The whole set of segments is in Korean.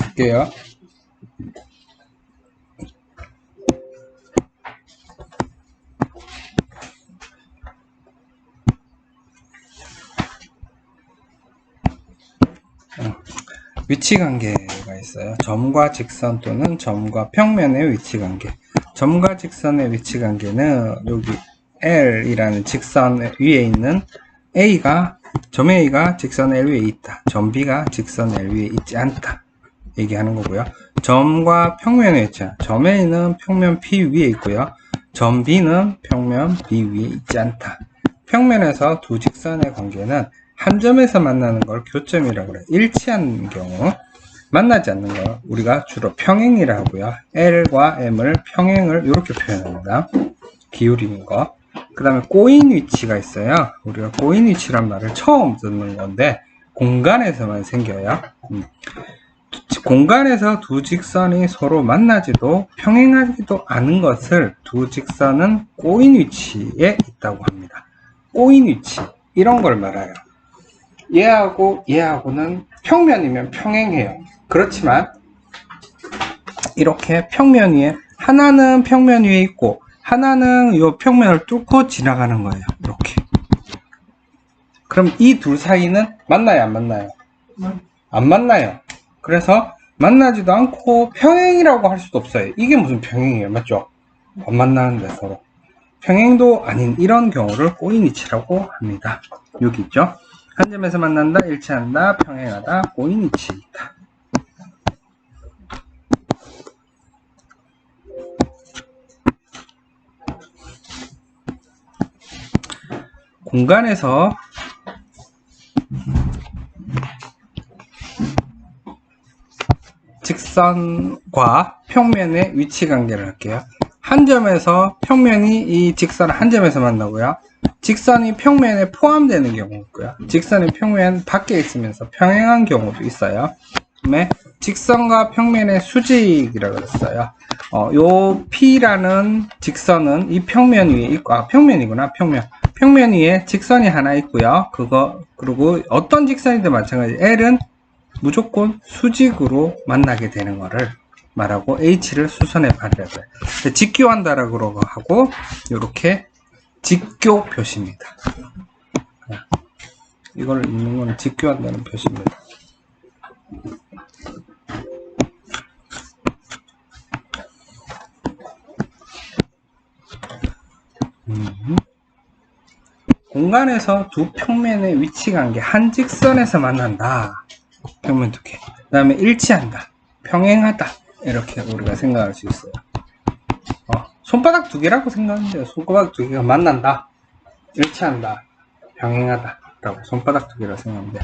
할게요. 위치 관계가 있어요. 점과 직선 또는 점과 평면의 위치 관계. 점과 직선의 위치 관계는 여기 L이라는 직선 위에 있는 A가 점 A가 직선 L 위에 있다. 점 B가 직선 L 위에 있지 않다. 얘기하는 거고요. 점과 평면의 위치. 점 A는 평면 P 위에 있고요. 점 B는 평면 B 위에 있지 않다. 평면에서 두 직선의 관계는 한 점에서 만나는 걸 교점이라고 그래요. 일치한 경우 만나지 않는 걸 우리가 주로 평행이라고 하고요. L과 M을 평행을 이렇게 표현합니다. 기울이는 거. 그 다음에 꼬인 위치가 있어요. 우리가 꼬인 위치란 말을 처음 듣는 건데 공간에서만 생겨요. 음. 공간에서 두 직선이 서로 만나지도 평행하지도 않은 것을 두 직선은 꼬인 위치에 있다고 합니다. 꼬인 위치 이런 걸 말해요. 얘하고 얘하고는 평면이면 평행해요. 그렇지만 이렇게 평면 위에 하나는 평면 위에 있고 하나는 이 평면을 뚫고 지나가는 거예요. 이렇게. 그럼 이 둘 사이는 만나요, 안 만나요? 안 만나요. 그래서 만나지도 않고 평행이라고 할 수도 없어요. 이게 무슨 평행이에요, 맞죠? 안 만나는데 서로. 평행도 아닌 이런 경우를 꼬인 위치라고 합니다. 여기 있죠? 한 점에서 만난다, 일치한다, 평행하다, 꼬인 위치이다. 공간에서 직선과 평면의 위치 관계를 할게요. 한 점에서 평면이 이 직선 한 점에서 만나고요. 직선이 평면에 포함되는 경우 있고요. 직선이 평면 밖에 있으면서 평행한 경우도 있어요. 그다음에 직선과 평면의 수직이라고 했어요. 어, 요 P라는 직선은 이 평면 위에 있고, 아, 평면이구나, 평면. 평면 위에 직선이 하나 있고요. 그거, 그리고 어떤 직선이든 마찬가지. L은 무조건 수직으로 만나게 되는 거를 말하고 H를 수선해 발휘하고요. 직교한다라고 하고, 요렇게 직교 표시입니다. 이걸 읽는 건 직교한다는 표시입니다. 공간에서 두 평면의 위치 관계 한 직선에서 만난다. 평면 두 개. 그 다음에 일치한다. 평행하다. 이렇게 우리가 생각할 수 있어요. 어, 손바닥 두 개라고 생각하면 돼요. 손바닥 두 개가 만난다. 일치한다. 병행하다. 라고 손바닥 두 개라고 생각하면 돼요.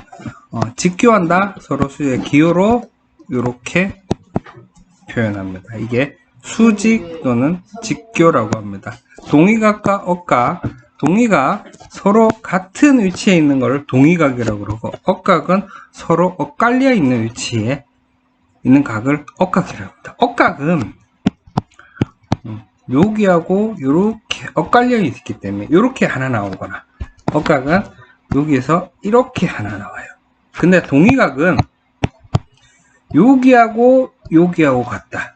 어, 직교한다. 서로 수의 기호로 이렇게 표현합니다. 이게 수직 또는 직교라고 합니다. 동의각과 억각. 동의각 서로 같은 위치에 있는 것을 동의각이라고 그러고 억각은 서로 엇갈려 있는 위치에 있는 각을 억각이라고 합니다. 억각은 음, 여기하고 이렇게 엇갈려 있기 때문에 이렇게 하나 나오거나 억각은 여기에서 이렇게 하나 나와요. 근데 동의각은 여기하고 여기하고 같다.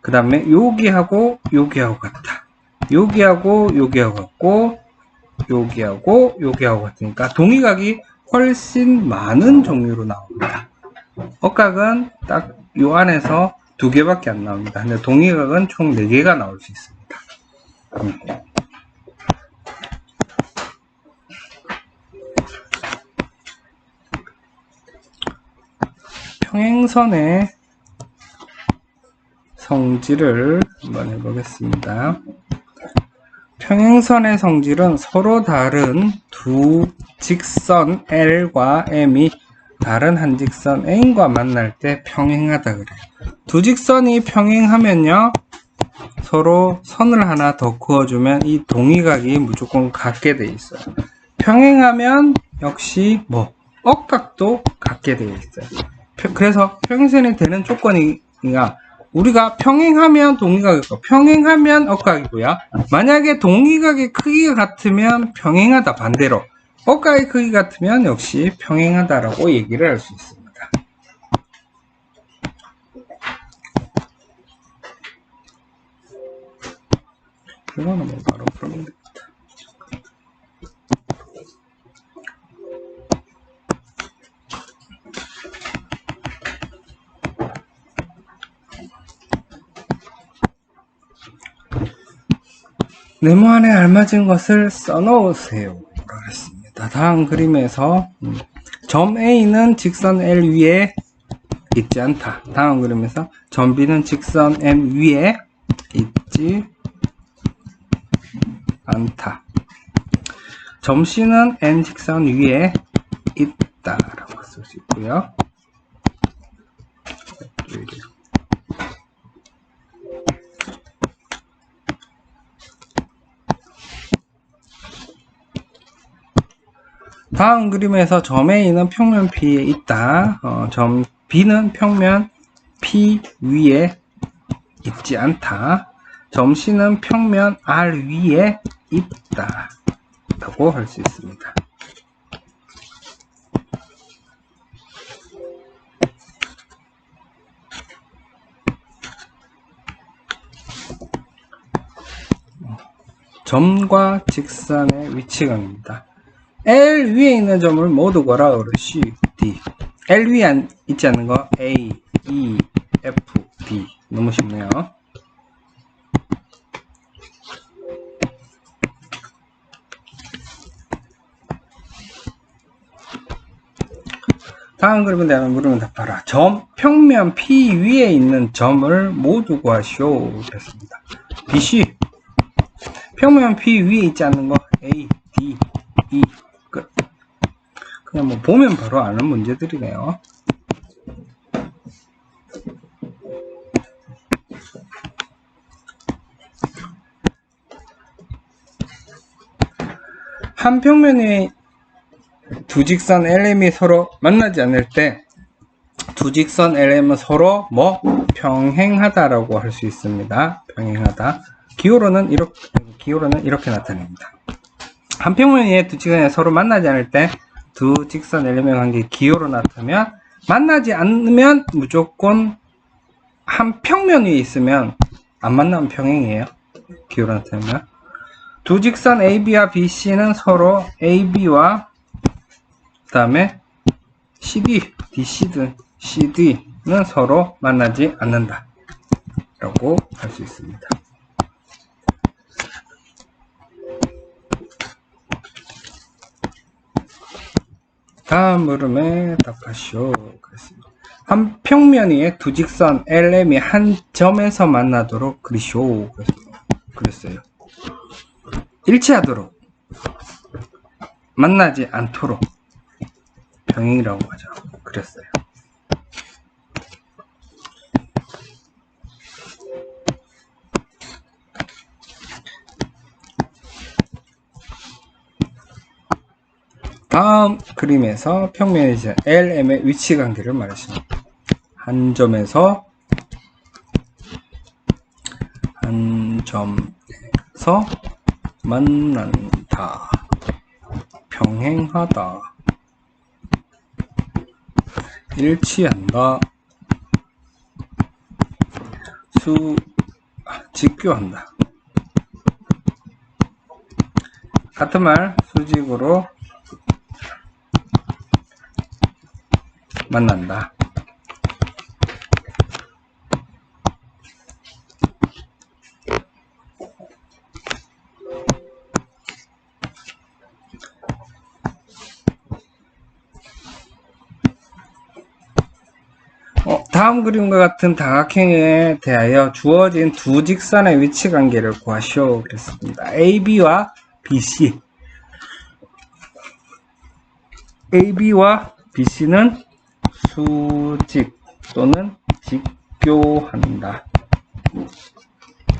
그 다음에 여기하고 여기하고 같다. 여기하고 여기하고 같고 여기하고 여기하고 같으니까 동의각이 훨씬 많은 종류로 나옵니다. 억각은 딱 요 안에서 두 개밖에 안 나옵니다. 근데 동의각은 총 네 개가 나올 수 있습니다. 음. 평행선의 성질을 한번 해보겠습니다. 평행선의 성질은 서로 다른 두 직선 L과 M이 다른 한 직선 N과 만날 때 평행하다 그래요. 두 직선이 평행하면요. 서로 선을 하나 더 그어주면 이 동의각이 무조건 같게 돼 있어요. 평행하면 역시 뭐 억각도 같게 되어 있어요. 평- 그래서 평행선이 되는 조건이가 우리가 평행하면 동의각이고 평행하면 억각이고요. 만약에 동의각의 크기가 같으면 평행하다 반대로 억각의 크기 같으면 역시 평행하다라고 얘기를 할 수 있습니다. 이거는 뭐 바로 그런데. 네모 안에 알맞은 것을 써놓으세요. 그랬습니다. 다음 그림에서 음, 점 A는 직선 L 위에 있지 않다. 다음 그림에서 점 B는 직선 M 위에 있지 않다. 점 C는 N 직선 위에 있다라고 쓸 수 있고요. 다음 그림에서 점 A는 평면 P에 있다. 어, 점 B는 평면 P 위에 있지 않다. 점 C는 평면 R 위에 있다. 라고 할 수 있습니다. 점과 직선의 위치각입니다. L 위에 있는 점을 모두 뭐라 그래? C, D. L 위에 안- 있지 않는 거 A, E, F, D. 너무 쉽네요. 다음 그림은 내가 물으면 답하라. 점, 평면 P 위에 있는 점을 모두 구하시오. 됐습니다. BC. 평면 P 위에 있지 않는 거 A, D. 그냥 뭐 보면 바로 아는 문제들이네요. 한 평면의 두 직선 LM이 서로 만나지 않을 때 두 직선 LM은 서로 뭐 평행하다라고 할 수 있습니다. 평행하다. 기호로는 이렇게 기호로는 이렇게 나타냅니다. 한 평면의 두 직선이 서로 만나지 않을 때 두 직선 LM의 관계 기호로 나타나면 만나지 않으면 무조건 한 평면 위에 있으면 안 만나면 평행이에요. 기호로 나타내면 두 직선 AB와 BC는 서로 AB와 그 다음에 CD, DC든 CD는 서로 만나지 않는다. 라고 할 수 있습니다. 다음 물음에 답하시오. 그랬습니다. 한 평면 위에 두 직선 LM이 한 점에서 만나도록. 그랬습니다. 그랬어요. 일치하도록 만나지 않도록 병행이라고 하죠. 그랬어요. 다음 그림에서 평면의 지 LM의 위치 관계를 말했습니다. 한 점에서 한 점에서 만난다. 평행하다. 일치한다. 수, 아, 직교한다. 같은 말, 수직으로 만난다. 어, 다음 그림과 같은 다각형에 대하여 주어진 두 직선의 위치 관계를 구하시오. 그랬습니다. AB와 BC. AB와 BC는 수직 또는 직교한다.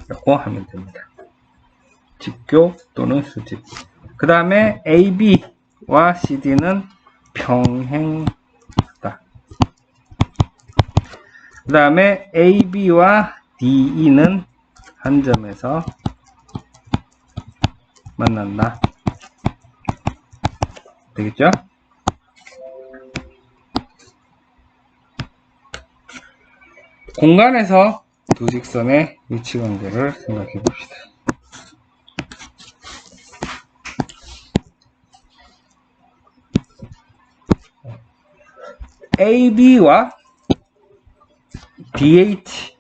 라고 하면 됩니다. 직교 또는 수직. 그 다음에 AB와 CD는 평행하다. 그 다음에 AB와 DE는 한 점에서 만난다. 되겠죠? 공간에서 두 직선의 위치 관계를 생각해 봅시다. AB와 DH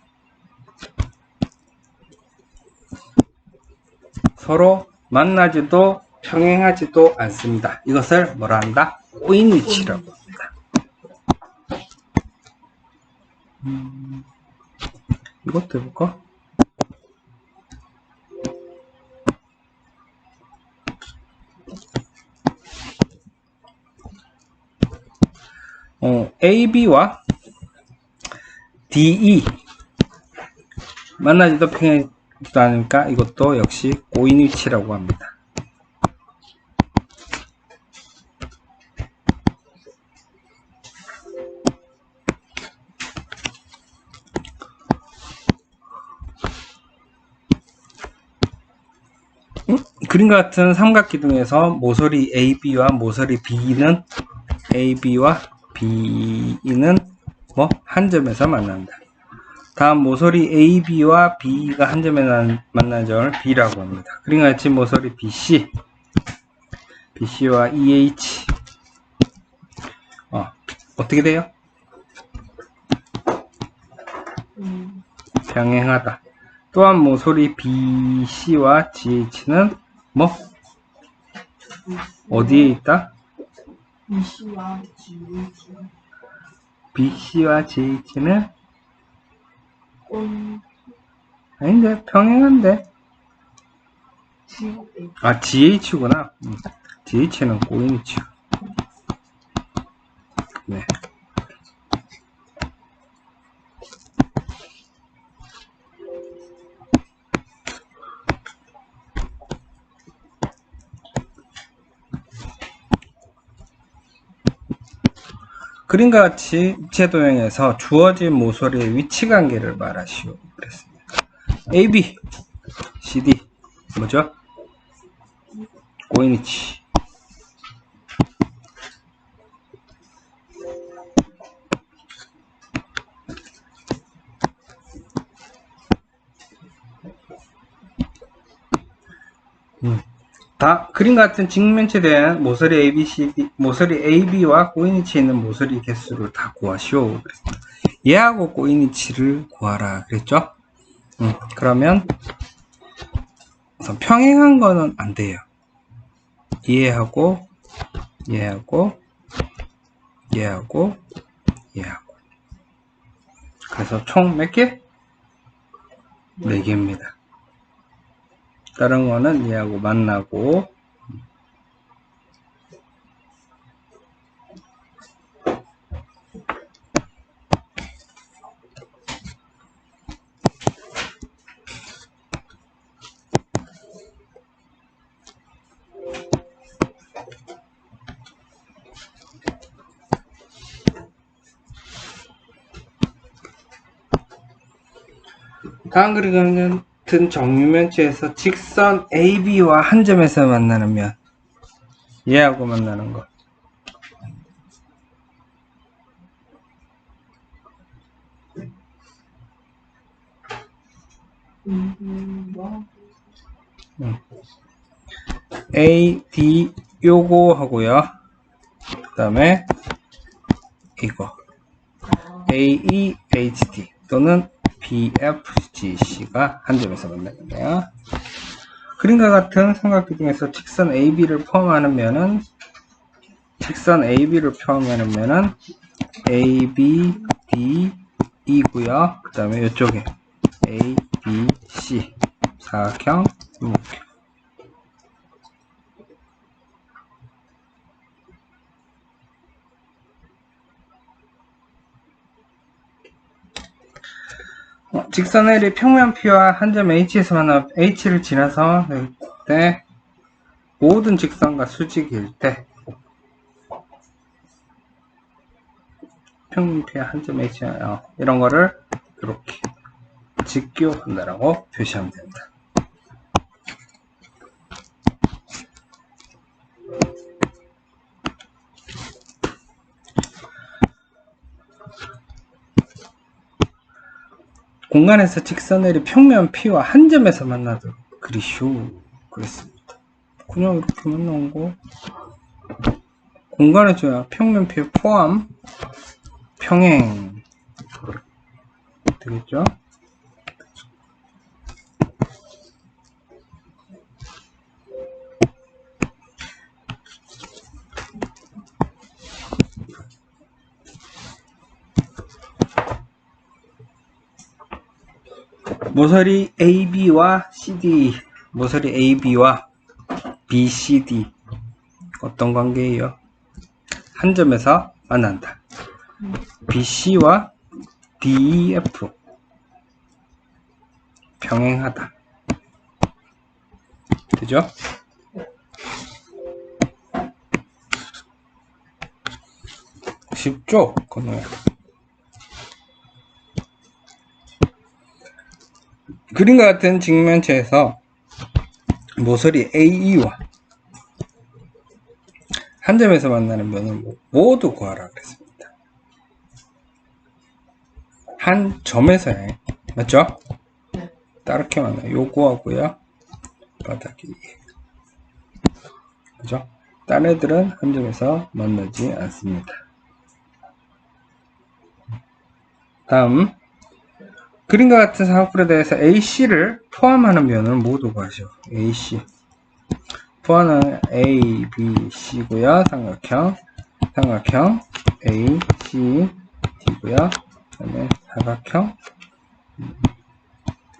서로 만나지도 평행하지도 않습니다. 이것을 뭐라 한다? 꼬인 위치라고 합니다. 음, 이것도 해볼까? 어, AB와 DE 만나지도 평행하지도 않으니까 이것도 역시 꼬인 위치라고 합니다. 그림과 같은 삼각기둥에서 모서리 AB와 모서리 BE는 AB와 BE는 뭐 한 점에서 만난다. 다음 모서리 AB와 BE가 한 점에 난- 만난 점을 B라고 합니다. 그림과 같이 모서리 BC, BC와 EH 어, 어떻게 돼요? 음, 병행하다. 또한 모서리 BC와 GH는 뭐? 어디에 있다? BC와 GH BC와 GH는 온 아닌데 평행한데. GH 아 GH구나. 음, GH는 꼬인이죠 네 그림과 같이 입체 도형에서 주어진 모서리의 위치 관계를 말하시오 그랬습니다. AB, CD 뭐죠? 꼬이니치 음. 다 그림 같은 직면체 된 모서리 ABCD, 모서리 AB와 꼬이니치에 있는 모서리 개수를 다 구하시오. 얘하고 꼬이니치를 구하라. 그랬죠? 음, 그러면 우선 평행한 거는 안 돼요. 얘하고 얘하고 얘하고 얘하고 그래서 총 몇 개? 네 개입니다. 다른 거는 얘하고 만나고. 다음 그림은 같은 정유면체에서 직선 AB와 한 점에서 만나는 면 얘하고 만나는 거. 음, 뭐? A, D 요거 하고요. 그 다음에 이거. 아, A, E, H, D 또는 B, F, G, C가 한 점에서 만나겠네요. 그림과 같은 삼각기둥에서 직선 AB를 포함하는 면은 직선 AB를 포함하는 면은 AB, D, E고요. 그 다음에 이쪽에 A, B, C 사각형, 육목형 어, 직선 L이 평면 P와 한 점 H에서 만나 H를 지나서 때 모든 직선과 수직일 때 평면 P와 한 점 H 어, 이런 거를 이렇게 직교한다라고 표시하면 됩니다. 공간에서 직선들이 평면 P와 한 점에서 만나도록 그리쇼 그랬습니다. 그냥 이렇게 만나온 거 공간에 줘야 평면 P 포함 평행 되겠죠? 모서리 AB와 CD, 모서리 AB와 BCD 어떤 관계예요? 한 점에서 만난다. BC와 DEF 병행하다. 되죠? 쉽죠? 건우야. 그림과 같은 직면체에서 모서리 AE와 한 점에서 만나는 면을 모두 구하라 그랬습니다. 한 점에서요. 맞죠? 네. 따르게 만나요. 요거하고요. 바닥이. 그죠? 딴 애들은 한 점에서 만나지 않습니다. 다음 그림과 같은 사각뿔에 대해서 AC를 포함하는 면을 모두 구하죠. AC 포함은 A, B, C고요. 삼각형 삼각형 A, C, D고요. 그다음에 사각형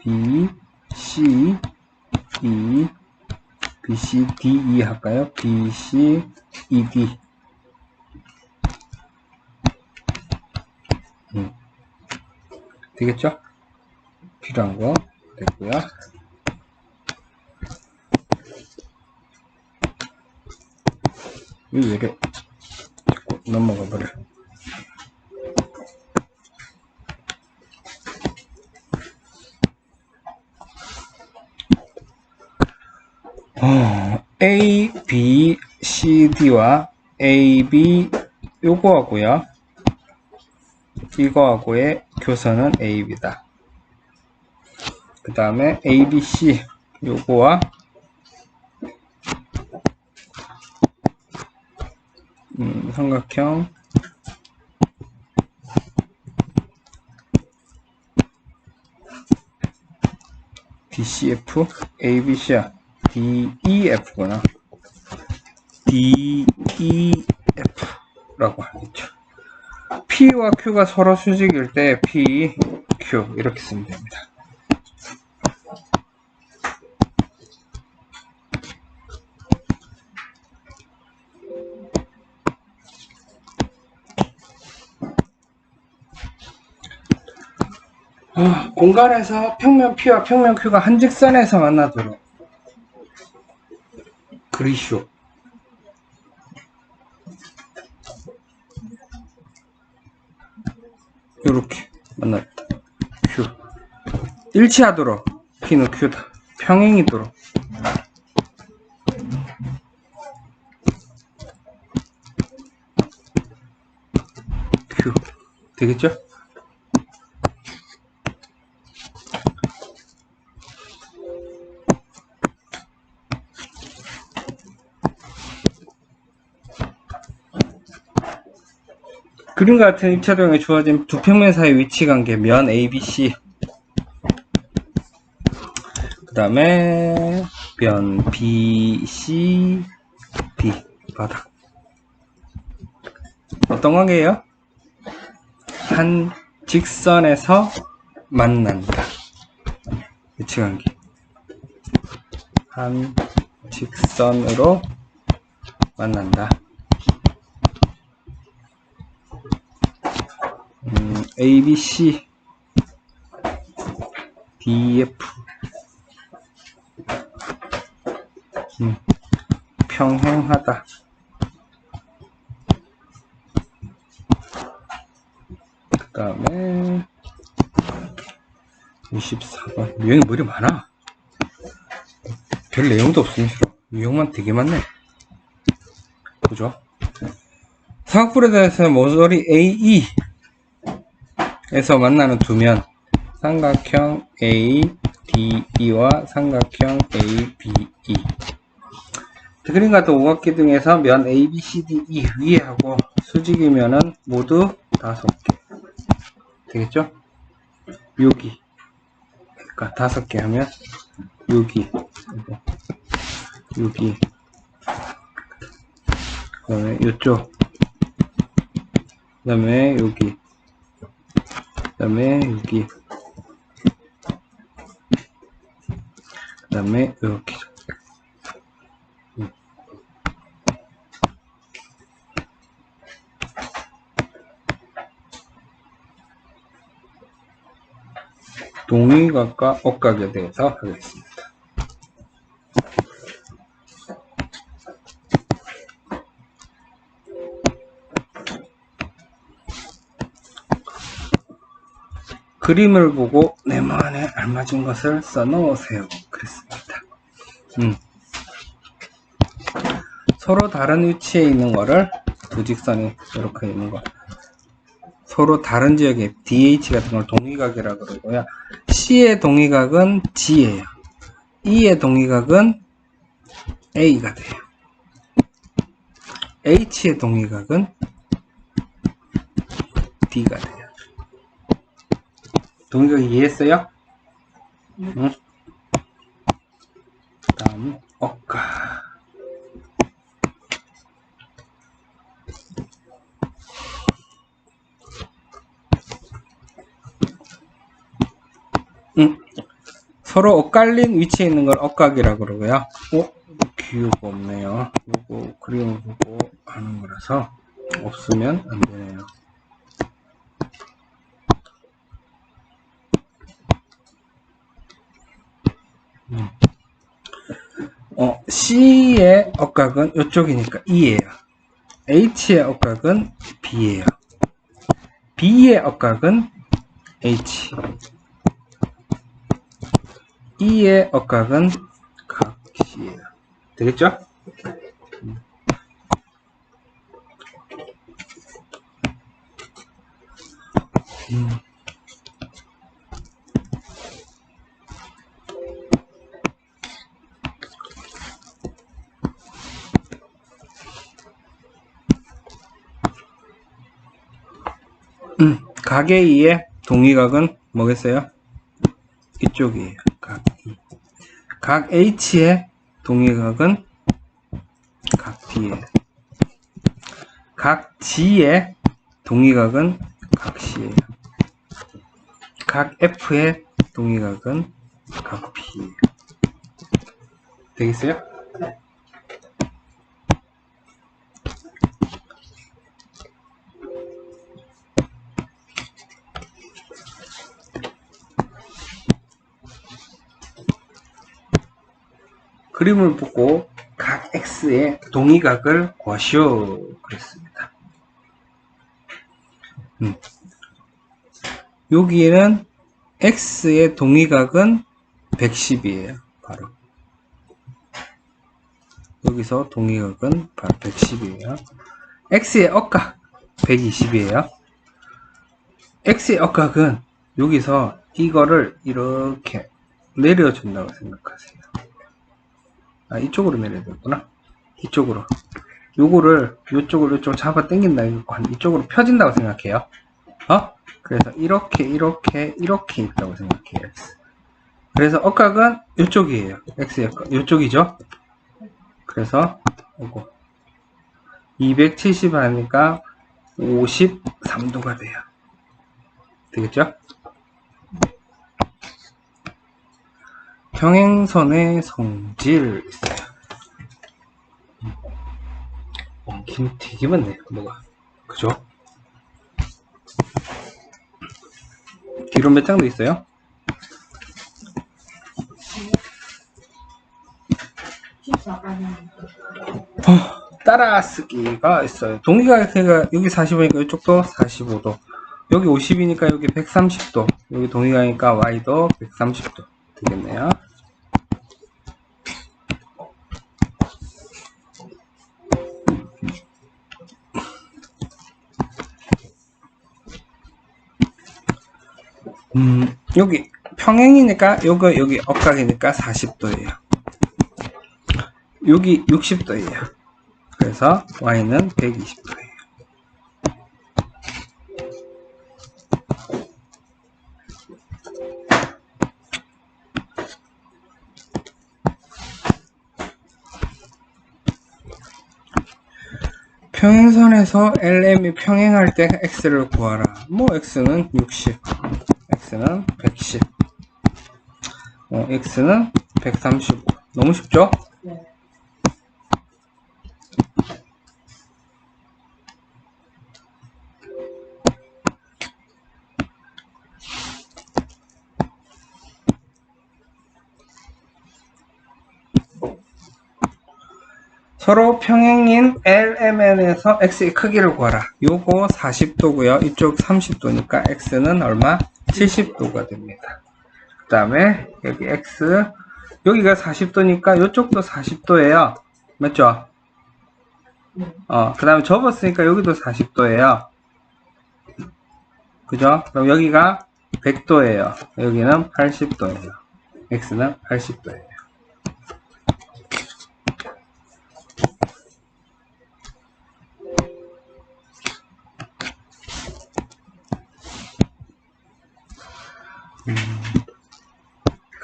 B, C, E, B, C, D, E 할까요? B, C, E, D. 음. 되겠죠? 필요한 거 됐고요. 왜 이래 자꾸 넘어가 버려. 어, A, B, C, D와 A, B 요거 하고요. 이거 하고의 교선은 A, B다. 그 다음에 A, B, C 요거와 음, 삼각형 DCF, ABC야. DEF구나. DEF라고 하겠죠. P와 Q가 서로 수직일 때 P, Q 이렇게 쓰면 됩니다 공간에서 평면 P와 평면 Q가 한 직선에서 만나도록. 그리쇼. 이렇게 만났다 Q. 일치하도록 P는 Q다. 평행이도록. Q. 되겠죠? 그림과 같은 1차 도형에 주어진 두 평면 사이 위치 관계 면 ABC 그 다음에 면 BC D. 바닥 어떤 관계예요? 한 직선에서 만난다. 위치 관계. 한 직선으로 만난다 A, B, C, D, F. 음, 평행하다. 그 다음에 24번. 유형이 머리 많아. 별 내용도 싫어. 유형만 되게 많네. 그죠? 사각뿔에 대해서는 모서리 AE 에서 만나는 두면 삼각형 ADE와 삼각형 ABE 그림 같은 오각기 등에서 면 ABCDE 위에 하고 수직이면은 모두 다섯 개 되겠죠? 여기. 그러니까 다섯 개 하면 여기. 여기. 그 다음에 이쪽. 그 다음에 여기. 그 다음에 여기. 그 다음에. 음. 동의각과 억각에 대해서 하겠습니다. 그림을 보고 네모안에 알맞은 것을 써 넣으세요. 그랬습니다. 음. 서로 다른 위치에 있는 거를 두 직선이 이렇게 있는 거 서로 다른 지역에 DH 같은 걸 동의각이라 그러고요. C의 동의각은 G예요. E의 동의각은 A가 돼요. H의 동의각은 D가 돼요. 동의각 이해했어요? 응? 다음 억가 응. 서로 엇갈린 위치에 있는 걸 엇각이라 그러고요. 어? 기호가 없네요. 요거 그림을 보고 하는 거라서 없으면 안 되네요. 어, C의 억각은 이쪽이니까 E예요. H의 억각은 B예요. B의 억각은 H. E의 억각은 각 C예요. 되겠죠? 음. 음, 각의 이의 동의각은 뭐겠어요? 이쪽이에요. 각 E. 각 H의 동의각은 각 D예요. 각 G의 동의각은 각 C예요. 각 F의 동의각은 각 B예요. 되겠어요? 그림을 보고 각 X의 동의각을 구하시오. 그랬습니다. 음. 여기에는 X의 동의각은 110이에요. 바로. 여기서 동의각은 바로 110이에요. X의 억각 120이에요. X의 억각은 여기서 이거를 이렇게 내려준다고 생각하세요. 아, 이쪽으로 내려야 되구나. 이쪽으로. 요거를, 요쪽으로, 요쪽 잡아 당긴다. 이거 한 이쪽으로 펴진다고 생각해요. 어? 그래서 이렇게, 이렇게, 이렇게 있다고 생각해요. X. 그래서 억각은 요쪽이에요. X의 억각. 요쪽이죠? 그래서, 요거. 270 하니까 53도가 돼요. 되겠죠? 평행선의 성질 있어요. 어, 김 되게 많네, 뭐가. 그죠? 뒤로 몇 장도 있어요? 14까지 따라 쓰기가 있어요. 동의각가 여기 45니까 이쪽도 45도. 여기 50이니까 여기 130도. 여기 동의각이니까 y도 130도. 되겠네요. 여기 평행이니까 요거 여기 엇각이니까 40도예요. 여기 60도예요. 그래서 y는 120도예요. 평행선에서 LM이 평행할 때 x를 구하라. 뭐 x는 60. X는 110, 어, X는 135. 너무 쉽죠? 네. 서로 평행인 LMN에서 X의 크기를 구하라. 요거 40도고요. 이쪽 30도니까 X는 얼마? 70도가 됩니다. 그 다음에 여기 X 여기가 40도니까 이쪽도 40도예요. 맞죠? 네. 어, 그 다음에 접었으니까 여기도 40도예요. 그죠? 그럼 여기가 100도예요. 여기는 80도예요. X는 80도예요.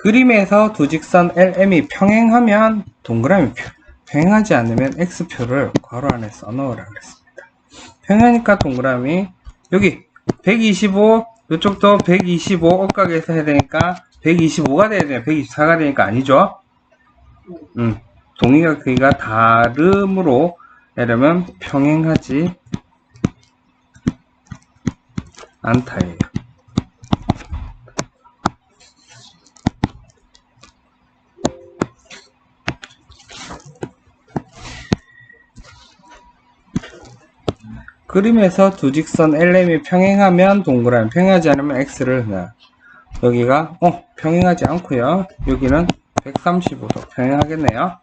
그림에서 두 직선 LM이 평행하면 동그라미 표, 평행하지 않으면 X표를 괄호 안에 써넣으라 그랬습니다. 평행하니까 동그라미 여기 125 이쪽도 125 억각에서 해야 되니까 125가 돼야 돼요. 124가 되니까 아니죠? 음, 동의가 크기가 다름으로 이러면 평행하지 않다예요. 그림에서 두 직선 LM이 평행하면 동그라미, 평행하지 않으면 X를 넣어요. 여기가 어 평행하지 않고요. 여기는 135도 평행하겠네요.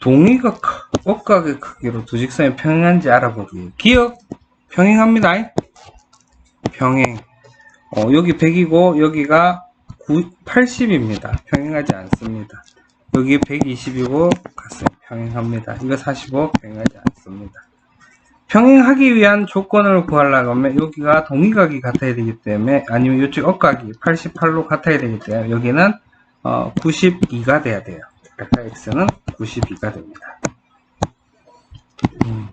동의가 크- 억각의 크기로 두 직선이 평행한지 알아보기. 기억 평행합니다. 평행. 어, 여기 100이고 여기가 80입니다. 평행하지 않습니다. 여기 120이고 같아요. 평행합니다. 이거 45 평행하지 않습니다. 평행하기 위한 조건을 구하려고 하면 여기가 동의각이 같아야 되기 때문에 아니면 이쪽 억각이 88로 같아야 되기 때문에 여기는 어, 92가 돼야 돼요. 그러니까 x는 92가 됩니다. 음.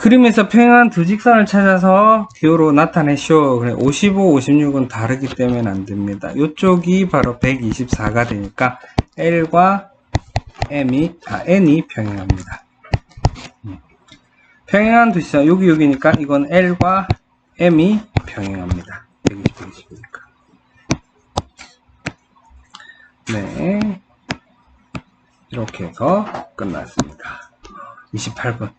그림에서 평행한 두 직선을 찾아서 기호로 나타내쇼. 그래, 55, 56은 다르기 때문에 안 됩니다. 이쪽이 바로 124가 되니까 L과 M이, 아, N이 평행합니다. 음. 평행한 두 직선, 여기, 여기니까 이건 L과 M이 평행합니다. 120, 120이니까. 네. 이렇게 해서 끝났습니다. 28분.